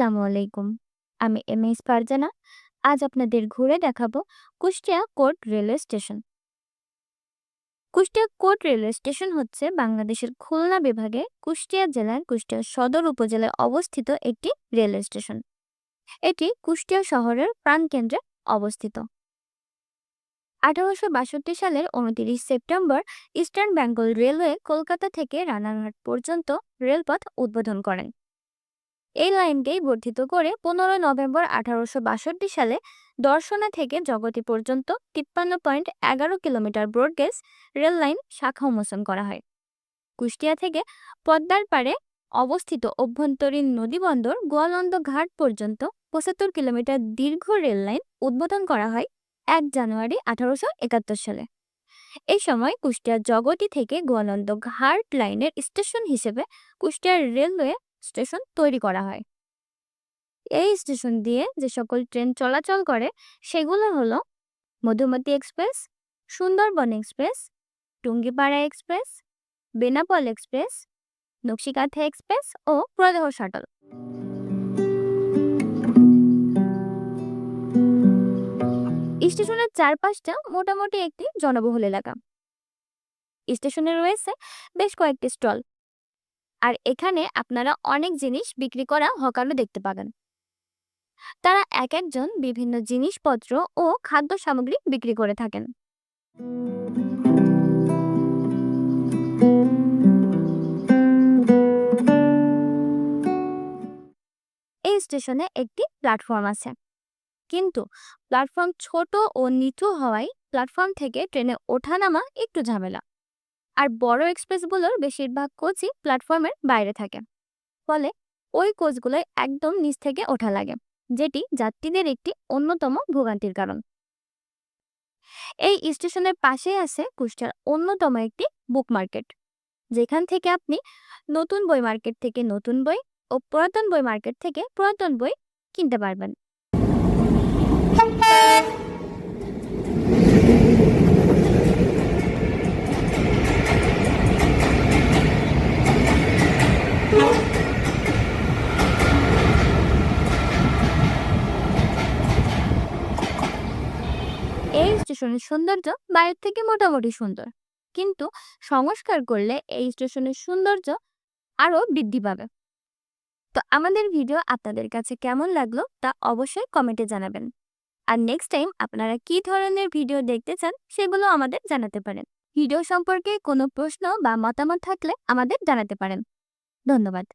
আসসালামু আলাইকুম। আমি এম এস ফারজানা। আজ আপনাদের ঘুরে দেখাবো Kushtia court railway station. Kushtia court railway station হচ্ছে বাংলাদেশের খুলনা বিভাগে কুষ্টিয়া জেলার কুষ্টিয়া সদর উপজেলায় অবস্থিত একটি রেলওয়ে স্টেশন। এটি কুষ্টিয়া শহরের প্রাণকেন্দ্রে অবস্থিত। আঠারোশো বাষট্টি সালের উনতিরিশ September Eastern Bengal Railway Kolkata থেকে রানাঘাট পর্যন্ত রেলপথ উদ্বোধন করেন। এই লাইনকেই বর্ধিত করে পনেরো নভেম্বর আঠারোশো বাষট্টি সালে দর্শনা থেকে জগতি পর্যন্ত তিপ্পান্ন পয়েন্ট এগারো কিলোমিটার ব্রডগেজ রেল লাইন শাখা উন্মোচন করা হয়। কুষ্টিয়া থেকে পদ্মার পাড়ে অবস্থিত অভ্যন্তরীণ নদীবন্দর গোয়ালন্দ ঘাট পর্যন্ত পঁচাত্তর কিলোমিটার দীর্ঘ রেল লাইন উদ্বোধন করা হয় এক জানুয়ারি আঠারোশো একাত্তর সালে। এই সময় কুষ্টিয়ার জগতি থেকে গোয়ালন্দ ঘাট লাইনের স্টেশন হিসেবে কুষ্টিয়ার রেলওয়ে স্টেশন তৈরি করা হয়। এই স্টেশন দিয়ে যে সকল ট্রেন চলাচল করে, সেগুলো হলো Madhumati Express, Sundarban Express, Tungipara Express, Benapole Express, Nakshikatha Express ও প্রদেহ শাটল। স্টেশনের চারপাশটা মোটামুটি একটি জনবহুল এলাকা। স্টেশনে রয়েছে বেশ কয়েকটি স্টল। আর এখানে আপনারা অনেক জিনিস বিক্রি করা হকারও দেখতে পাবেন। তারা এক একজন বিভিন্ন জিনিসপত্র ও খাদ্য সামগ্রী বিক্রি করে থাকেন। এই স্টেশনে একটি প্ল্যাটফর্ম আছে। কিন্তু প্ল্যাটফর্ম ছোট ও নিচু হওয়ায় প্ল্যাটফর্ম থেকে ট্রেনে ওঠানামা একটু ঝামেলা। আর বড় এক্সপ্রেসগুলোর বেশিরভাগ কোচই প্ল্যাটফর্মের বাইরে থাকে। ফলে ওই কোচগুলোয় একদম নিচ থেকে ওঠা লাগে, যেটি যাত্রীদের একটি অন্যতম ভোগান্তির কারণ। এই স্টেশনের পাশেই আছে কুষ্টিয়ার অন্যতম একটি বুক মার্কেট। যেখান থেকে আপনি নতুন বই মার্কেট থেকে নতুন বই ও পুরাতন বই মার্কেট থেকে পুরাতন বই কিনতে পারবেন এই স্টেশনের সৌন্দর্য বাইরের থেকে মোটামুটি সুন্দর। কিন্তু সংস্কার করলে এই স্টেশনের সৌন্দর্য আরও বৃদ্ধি পাবে। তো আমাদের ভিডিও আপনাদের কাছে কেমন লাগল তা অবশ্যই কমেন্টে জানাবেন। আর নেক্সট টাইম আপনারা কি ধরনের ভিডিও দেখতে চান সেগুলো আমাদের জানাতে পারেন। ভিডিও সম্পর্কে কোনো প্রশ্ন বা মতামত থাকলে আমাদের জানাতে পারেন। ধন্যবাদ।